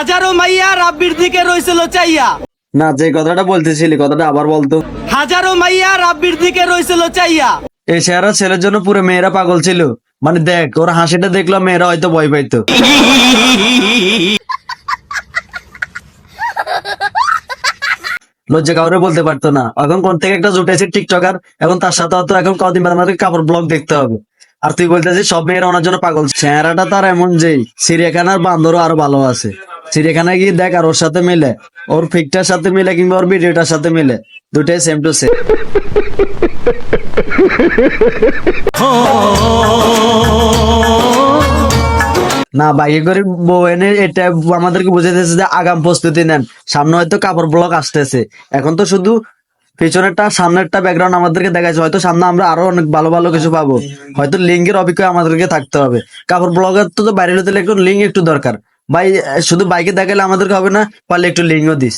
হাজারো মাইয়া রাব্বির দিকে রইছিল চাইয়া। না যে কথাটা বলতেছিলি কথাটা আবার বলতো। হাজারো মাইয়া রাব্বির দিকে রইছিল চাইয়া। এই শেয়ারা ছেলের জন্য পুরো মেয়েরা পাগল ছিল। মানে দেখ ওর হাসিটা দেখল মেয়েরা হয়তো ভয় পাইতো। লজ্জা কাউরে বলতে পারতো না। এখন কোন থেকে একটা জুটেছে টিকটকার এখন তার সাথে হয়তো এখন কদিন বাদে আমাদের কাপড় ব্লগ দেখতে হবে। আর তুই বলতেছিস সব মেয়েরা ওনার জন্য পাগল। চেহারাটা তার এমন যে চিড়িয়াখানার বান্দরও আরও ভালো আছে। চিড়িয়াখানায় গিয়ে দেখ আর ওর সাথে মিলে। ওর ফিকটার সাথে মিলে কিংবা ওর ভিডিওটার সাথে মিলে। দুটাই সেম টু সেম না বাইকে করে বউ এনে এটা আমাদেরকে বুঝাইতেছে যে আগাম প্রস্তুতি নেন। সামনে হয়তো কাপড় ব্লক আসতেছে। এখন তো শুধু পিছনেরটা, সামনেরটা ব্যাকগ্রাউন্ড আমাদেরকে দেখাচ্ছে হয়তো সামনে আমরা আরও অনেক ভালো ভালো কিছু পাবো। হয়তো লিঙ্কের অভিজ্ঞতা আমাদেরকে থাকতে হবে। কাপড় ব্লগের তো তো বাইরে হতে একটু লিঙ্ক একটু দরকার। ভাই, শুধু বাইকে দেখালে আমাদেরকে হবে না, পারলে একটু লিঙ্কও দিস।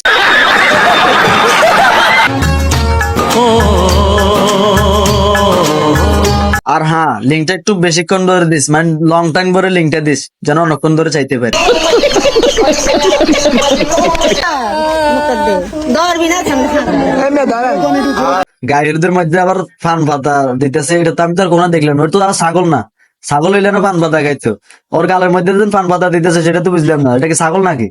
আর হ্যাঁ লিঙ্কটা একটু বেশিক্ষণ ধরে দিস মানে লং টাইম ধরে লিঙ্কটা দিস, যেন অনেকক্ষণ ধরে চাইতে পারি। গাড়িদের মধ্যে আবার ফান পাতা দিতেছে, এটা তো আমি তো আর কোনো দেখলাম ওর তো তারা ছাগল না। ছাগল হইলে পান পাতা খাইতো। ওর গালের মধ্যে যে পান পাতা দিতেছে, সেটা তো বুঝলাম না। এটা কি ছাগল নাকি?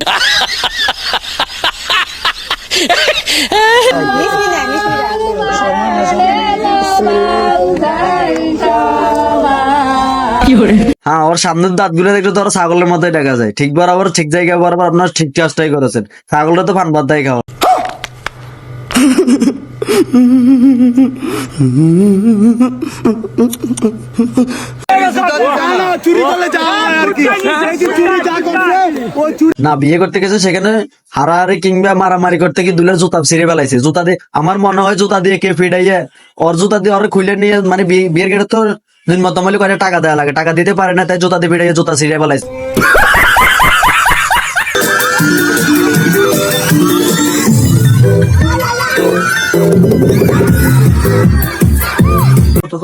হ্যাঁ ওর সামনের দাঁতগুলো দেখলে তো ছাগলের মতোই দেখা যায়। ঠিক বরাবর, ঠিক জায়গায় বরাবর আপনার ঠিক কাজটাই করেছেন। ছাগলটা তো পান পাতাই খাওয়া। না বিয়ে করতে গেছে সেখানে হারাহারি কিংবা মারামারি করতে কি দুলের জুতা ছিঁড়ে ফেলাইছে। জুতা দিয়ে আমার মনে হয় জুতা দিয়ে কে ফিডাইয়ে ওর জুতা দিয়ে ওর খুলে নিয়ে মানে বিয়ে- বিয়ের গেটে তো নিম্নতম করে টাকা দেওয়া লাগে? টাকা দিতে পারে না তাই জুতা দিয়ে ফিডাইয়ে জুতা ছিঁড়ে ফেলাইছে।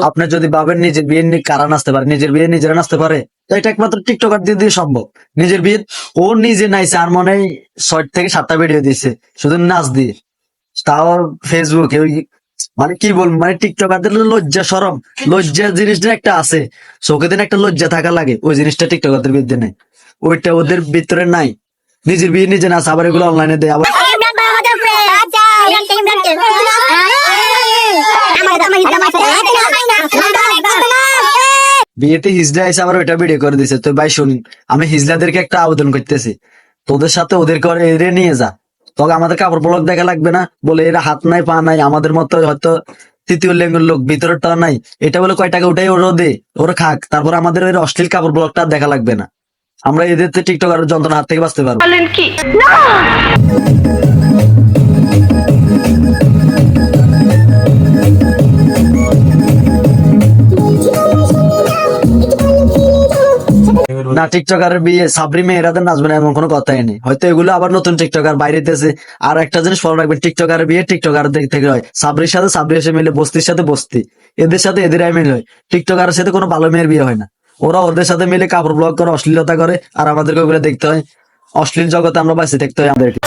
আপনি যদি ভাবেন নিজের বিয়ে নিয়ে কারা নাচতে পারে নিজের বিয়ে নিজেরা নাচতে পারে তো এটা একমাত্র টিকটকার দিয়ে দিয়ে সম্ভব নিজের বিয়ে ও নিজে নাইছে আর মনে হয় ছয় থেকে সাতটা ভিডিও দিয়েছে শুধু নাচ দিয়ে তাও ফেসবুকে ওই মানে কি বলব মানে টিকটকারদের লজ্জা সরম লজ্জা জিনিসটা একটা আছে চোখে দিন একটা লজ্জা থাকা লাগে ওই জিনিসটা টিকটকারদের বিরুদ্ধে নেই ওইটা ওদের ভিতরে নাই নিজের বিয়ে নিজে নাচ আবার এগুলো অনলাইনে দেয় আবার বিয়েতে হিজলা এসে আবার ওইটা ভিডিও করে দিছে তো ভাই শুন, আমি হিজলাদেরকে একটা আবেদন করতেছি। তোদের সাথে ওদের করে এরে নিয়ে যা। তবে আমাদের কাপড় ব্লক দেখা লাগবে না। বলে, এরা হাত নাই, পা নাই, আমাদের মতো হয়তো তৃতীয় লিঙ্গের লোক ভিতরেরটা নাই। এটা বলে কয় টাকা ওটাই ওরা দে ওরা খাক। তারপর আমাদের ওই অশ্লীল কাপড় ব্লকটা দেখা লাগবে না। আমরা এদের টিকটক আর যন্ত্রণা হাত থেকে বাঁচতে পারব। না টিকটকার বিয়ে, সাবরি মেয়েরাদের নাচবে না এমন কোনো কথাই নেই। হয়তো এগুলো আবার নতুন টিকটকার বাইরেতেছে আর একটা জিনিস ফলো রাখবেন টিকটকার বিয়ে টিকটকার থেকে হয়। সাবরির সাথে সাবরি এসে মিলে, বস্তির সাথে বস্তি। এদের সাথে এদেরাই মিলে হয়। টিকটকারের সাথে কোনো ভালো মেয়ের বিয়ে হয় না। ওরা ওদের সাথে মিলে কাপড় ব্লগ করে, অশ্লীলতা করে, আর আমাদেরকে ওগুলো দেখতে হয়। অশ্লীল জগতে আমরা বাঁচে, দেখতে হয় আমাদেরকে।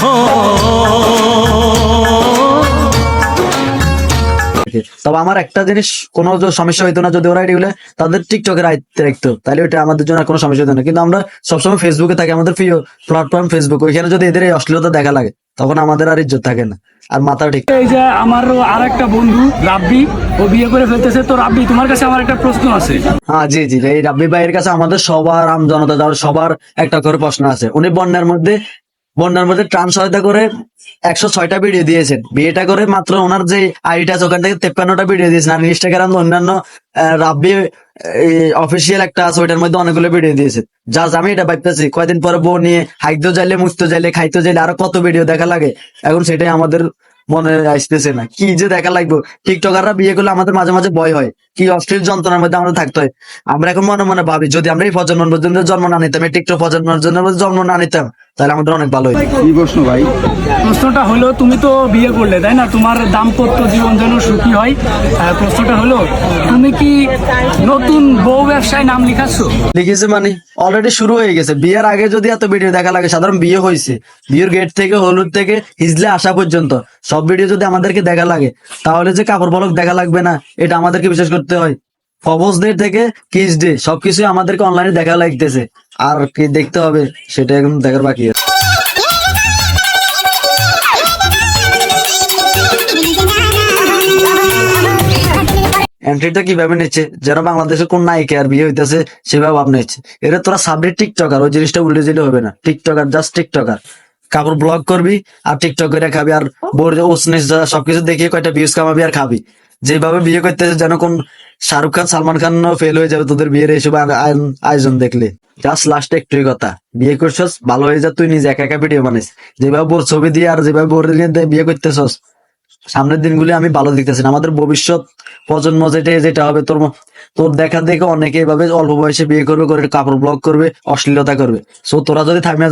তবে আমার একটা জিনিস কোনো সমস্যা হইতো না যদি ওরা এগুলো তাদের টিকটকের আয়ত্তে রাখতো। তাহলে ওইটা আমাদের জন্য কোনো সমস্যা হতো না। কিন্তু আমরা সবসময় ফেসবুকে থাকি আমাদের প্রিয় প্ল্যাটফর্ম ফেসবুক ওইখানে যদি এদের এই অশ্লীলতা দেখা লাগে তখন আমাদের আর ইজ্জত থাকে না। আর মাথা ঠিক এই যে আমার আর একটা বন্ধু রাব্বি ও বিয়ে করে ফেলতেছে। তো রাব্বি তোমার কাছে আমার একটা প্রশ্ন আছে। হ্যাঁ জি জি এই রাব্বি ভাইয়ের কাছে আমাদের সবার আম জনতা সবার একটা করে প্রশ্ন আছে। উনি বন্যার মধ্যে বন্যার মধ্যে ত্রাণ সহায়তা করে একশো ছয়টা ভিডিও দিয়েছেন। বিয়েটা করে মাত্র ওনার যে আইডিটা আছে, ওখান থেকে তেপ্পান্নটা ভিডিও দিয়েছেন। আর ইনস্টাগ্রাম অন্যান্য রাব্বি অফিসিয়াল একটা আছে, ওইটার মধ্যে অনেকগুলো ভিডিও দিয়েছে যা আমি এটা ভাবতেছি, কয়দিন পরে বউ নিয়ে হাইতে যাইলে মুছতে যাইলে খাইতে যাইলে আরও কত ভিডিও দেখা লাগে? এখন সেটাই আমাদের মনে আসতেছে না। কি যে দেখা লাগবে? টিকটকাররা বিয়ে করলে আমাদের মাঝে মাঝে ভয় হয়। কি অশ্লীল যন্ত্রণার মধ্যে আমরা থাকতে হয়? আমরা এখন মনে মনে ভাবি যদি আমরা এই প্রজন্ম পর্যন্ত জন্ম না নিতাম এই টিকটক প্রজন্মের জন্য জন্ম না নিতাম তাহলে আমাদের অনেক ভালো কি প্রশ্ন ভাই? প্রশ্নটা হলো তুমি তো বিয়ে করলে তাই না? তোমার দাম্পত্য জীবন যেন সুখী হয়। প্রশ্নটা হলো তুমি কি নতুন বউ ব্যবসায় নাম লিখাচ্ছ? লিখেছে মানে অলরেডি শুরু হয়ে গেছে। বিয়ের আগে যদি এত ভিডিও দেখা লাগে সাধারণ বিয়ে হয়েছে বিয়ের গেট থেকে হলুদ থেকে হিজলে আসা পর্যন্ত। সব ভিডিও যদি আমাদেরকে দেখা লাগে তাহলে যে কাপড় বলক দেখা লাগবে না এটা আমাদেরকে বিশ্বাস করতে হয়। ফবস ডে থেকে কিস ডে সবকিছু আমাদেরকে অনলাইনে দেখা লাগতেছে। আর কি দেখতে হবে, সেটা এখন দেখার বাকি আছে। এন্ট্রিটা কীভাবে নিচ্ছে? যেন বাংলাদেশে কোন নায়িকা আর বিয়ে হইতেছে, সেভাবে ভাব নিচ্ছে। এটা তোরা সাবজেক্ট টিকটকার ওই জিনিসটা উল্টে দিলে হবে না। টিকটকার জাস্ট টিকটকার কাপড় ব্লগ করবি আর টিকটক করে খাবি আর বোর ওসনেস সবকিছু দেখিয়ে কয়টা ভিউজ কামাবি আর খাবি। যেভাবে বিয়ে করতেছে, যেন কোন শাহরুখ খান, সালমান খান ফেল হয়ে যাবে তোদের বিয়ের এইসব আয়োজন- দেখলে। জাস্ট লাস্ট একটুই কথা, বিয়ে করছস, ভালো হয়ে যা, তুই নিজে একা একা ভিডিও বানিস যেভাবে বোর ছবি দিয়ে আর যেভাবে বোর বিয়ে করতেছস, সামনের দিনগুলি আমি ভালো দেখতেছি আমাদের ভবিষ্যৎ প্রজন্ম যেটা যেটা হবে, তোর তোর দেখা দেখে অনেকে এভাবে অল্প বয়সে বিয়ে করবে, করে কাপড় ব্লগ করবে, অশ্লীলতা করবে। সো তোরা যদি থামিয়ে